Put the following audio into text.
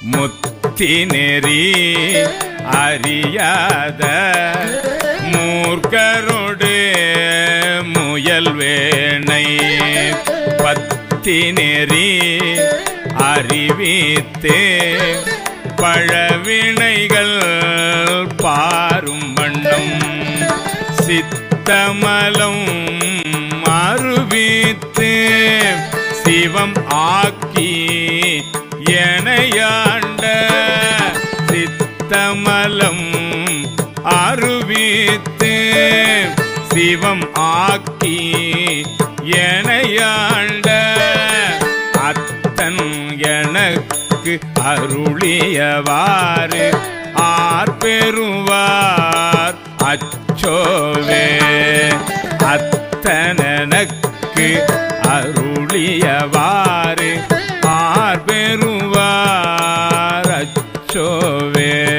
முத்தி நெறி அறியாத மூர்க்கரோடு முயல் வேணை. பத்தி நெறி அறிவித்து பழவினைகள் பாரும் வண்ணம். சித்தமலம் அருவித்து சிவம் ஆக்கி என தமலம் அருவித்து சிவம் ஆக்கி எனையாண்ட அத்தன் எனக்கு அருளியவாறு. ஆர்பெறுவார் அச்சோவே. அத்தனனுக்கு அருளியவாறு. ஆர்பெறுவார் அச்சோவே.